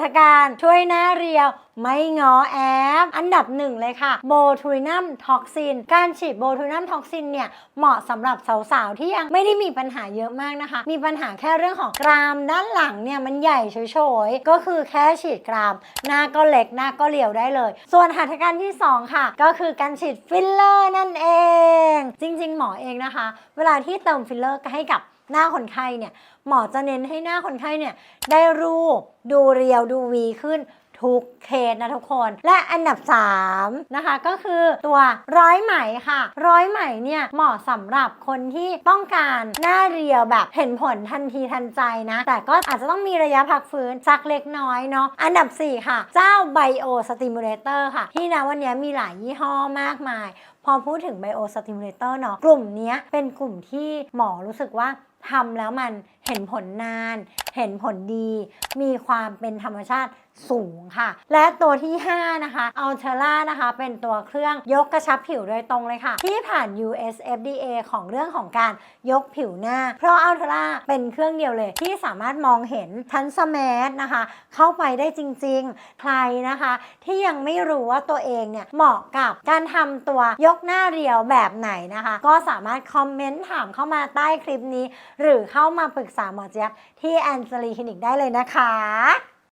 ตรการช่วยหน้าเรียว ไม่งอแอป อันดับหนึ่งเลยค่ะโบทูรินัมท็อกซิน การฉีดโบทูรินัมท็อกซินเนี่ย เหมาะสำหรับสาวๆ ที่ยังไม่ได้มีปัญหาเยอะมากนะคะ มีปัญหาแค่เรื่องของกรามด้านหลังเนี่ยมันใหญ่เฉยๆ ก็คือแค่ฉีดกราม หน้าก็เล็กหน้าก็เรียวได้เลย ส่วนหัตถการที่ 2 ค่ะ ก็คือการฉีดฟิลเลอร์นั่นเอง จริง ๆ หมอเองนะคะ เวลาที่เติมฟิลเลอร์ให้กับ หน้าคนไข้เนี่ยหมอจะเน้นให้หน้าคนไข้เนี่ยได้รูปดูเรียวดูวีขึ้นทุกเคสนะทุกคน และอันดับ 3 นะคะก็คือตัวร้อยไหมค่ะ ร้อยไหมเนี่ยเหมาะสำหรับคนที่ต้องการหน้าเรียวแบบเห็นผลทันทีทันใจนะ แต่ก็อาจจะต้องมีระยะพักฟื้นสักเล็กน้อยเนาะอันดับ 4 ค่ะ เจ้า Bio Stimulator ค่ะ ที่นะวันนี้มีหลายยี่ห้อมากมาย พอพูดถึง Bio Stimulator เนาะกลุ่มนี้เป็นกลุ่มที่หมอรู้สึกว่า ทำแล้วมันเห็นผลนาน เห็นผลดี มีความเป็นธรรมชาติสูงค่ะ และตัวที่ 5 นะคะ Ultra นะคะ เป็นตัวเครื่องยกกระชับผิวโดยตรงเลยค่ะ ที่ผ่าน US FDA ของเรื่องของการยกผิวหน้า เพราะ Ultra เป็นเครื่องเดียวเลยที่สามารถมองเห็นทันสแมสนะคะ เข้าไปได้จริง ๆ ใครนะคะ ที่ยังไม่รู้ว่าตัวเองเนี่ย เหมาะกับการทำตัวยกหน้าเรียวแบบไหนนะคะ ก็สามารถคอมเมนต์ถามเข้ามาใต้คลิปนี้หรือเข้ามาปรึกษาหมอเจี๊ยบที่แอนเจลีคลินิกได้เลยนะคะ